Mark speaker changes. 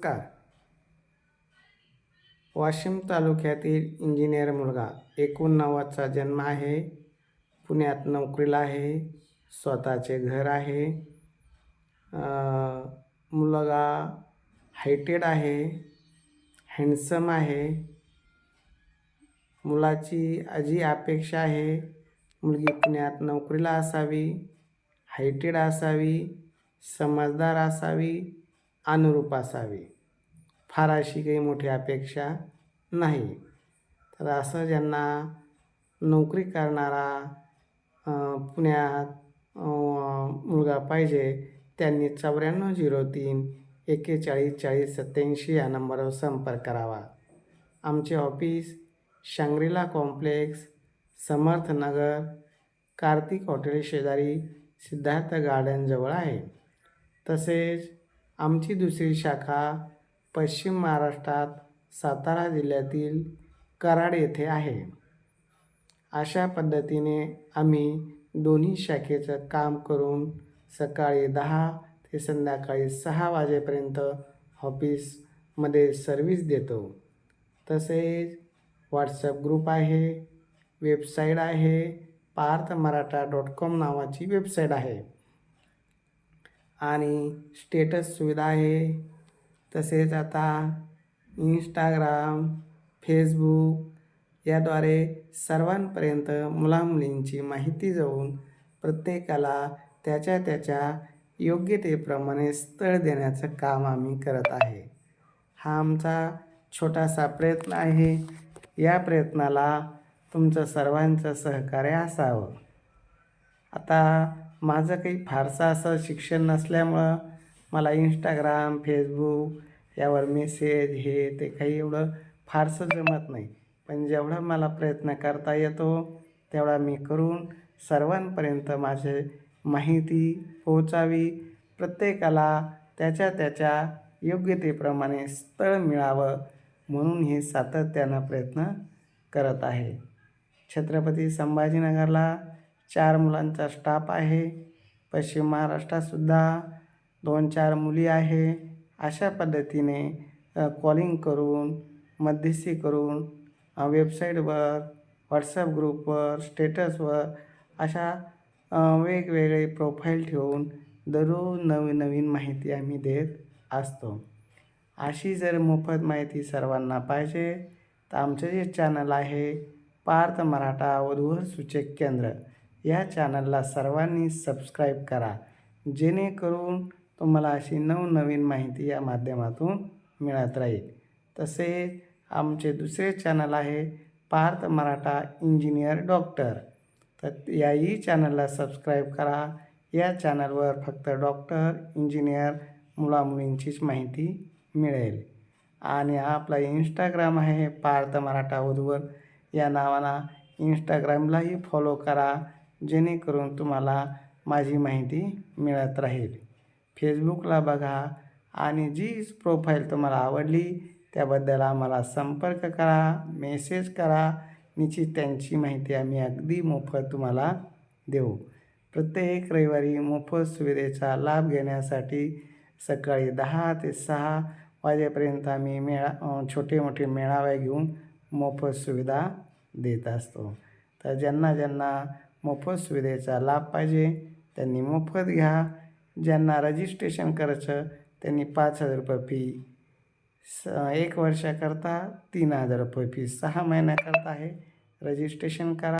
Speaker 1: नमस्कार. वाशिम तालुक्यातील इंजिनियर मुलगा एकोणनव्वदचा जन्म आहे. पुण्यात नोकरीला आहे. स्वतःचे घर आहे. मुलगा हायटेड आहे. हँडसम आहे. मुलाची आजी अपेक्षा आहे. मुलगी पुण्यात नोकरीला असावी हायटेड असावी समजदार असावी. अनुरूप असावी. फार अशी काही मोठी अपेक्षा नाही. तर असं ज्यांना नोकरी करणारा पुण्यात मुलगा पाहिजे त्यांनी चौऱ्याण्णव झिरो तीन एक्केचाळीस चाळीस सत्याऐंशी या नंबरवर संपर्क करावा. आमचे office Shangrila complex Samarthnagar Kartik hotel शेजारी सिद्धार्थ गार्डनजवळ आहे. तसेच आमची दुसरी शाखा पश्चिम महाराष्ट्रात सातारा जिल्ह्यातील कराड येथे आहे. अशा पद्धतीने आम्ही दोन्ही शाखेचं काम करून सकाळी दहा ते संध्याकाळी सहा वाजेपर्यंत ऑफिसमध्ये सर्व्हिस देतो. तसेच व्हॉट्सअप ग्रुप आहे वेबसाईट आहे पार्थ मराठा डॉट कॉम नावाची वेबसाईट आहे. आणि स्टेटस सुविधा आहे. तसेच आता इंस्टाग्राम फेसबुक याद्वारे सर्वांपर्यंत मुलामुलींची माहिती जाऊन प्रत्येकाला त्याच्या त्याच्या योग्यतेप्रमाणे स्थळ देण्याचं काम आम्ही करत आहे. हा आमचा छोटासा प्रयत्न आहे. या प्रयत्नाला तुमचं सर्वांचं सहकार्य असावं. आता माझं काही फारसं असं शिक्षण नसल्यामुळं मला इंस्टाग्राम फेसबुक यावर मेसेज हे ते काही एवढं फारसं जमत नाही. पण जेवढा मला प्रयत्न करता येतो तेवढा मी करून सर्वांपर्यंत माझे माहिती पोहोचावी. प्रत्येकाला त्याच्या त्याच्या योग्यतेप्रमाणे स्थळ मिळावं म्हणून हे सातत्यानं प्रयत्न करत आहे. छत्रपती संभाजीनगरला चार मुलांचा स्टाफ आहे. पश्चिम महाराष्ट्रातसुद्धा दोन चार मुली आहे. अशा पद्धतीने कॉलिंग करून मध्यस्थी करून वेबसाईटवर व्हॉट्सअप ग्रुपवर स्टेटसवर अशा वेगवेगळे प्रोफाईल ठेवून दररोज नवीन नवीन माहिती आम्ही देत असतो. अशी जर मोफत माहिती सर्वांना पाहिजे तर आमचं जे चॅनल आहे पार्थ मराठा वधूवर सूचक केंद्र. या चॅनलला सर्वांनी सबस्क्राईब करा जेणेकरून तुम्हाला अशी नवनवीन माहिती या माध्यमातून मिळत राहील. तसेच आमचे दुसरे चॅनल आहे पार्थ मराठा इंजिनियर डॉक्टर. तर याही चॅनलला सबस्क्राईब करा. या चॅनलवर फक्त डॉक्टर इंजिनियर मुलामुलींचीच माहिती मिळेल. आणि आपला इंस्टाग्राम आहे पार्थ मराठा वधूवर या नावानं इंस्टाग्रामलाही फॉलो करा. जेणेकरून तुम्हाला माझी माहिती मिळत राहील. फेसबुकला बघा आणि जी प्रोफाईल तुम्हाला आवडली त्याबद्दल आम्हाला संपर्क करा मेसेज करा. निश्चित त्यांची माहिती आम्ही अगदी मोफत तुम्हाला देऊ. प्रत्येक रविवारी मोफत सुविधेचा लाभ घेण्यासाठी सकाळी दहा ते सहा वाजेपर्यंत आम्ही मेळा छोटे मोठे मेळावे घेऊन मोफत सुविधा देत असतो. तर ज्यांना ज्यांना मोफत सुविधेचा लाभ पाहिजे. त्यांनी मोफत घ्या. ज्यांना रजिस्ट्रेशन करायचं त्यांनी पाच हजार रुपये फी स एक वर्षाकरता तीन हजार रुपये फी सहा महिन्याकरता आहे रजिस्ट्रेशन करा.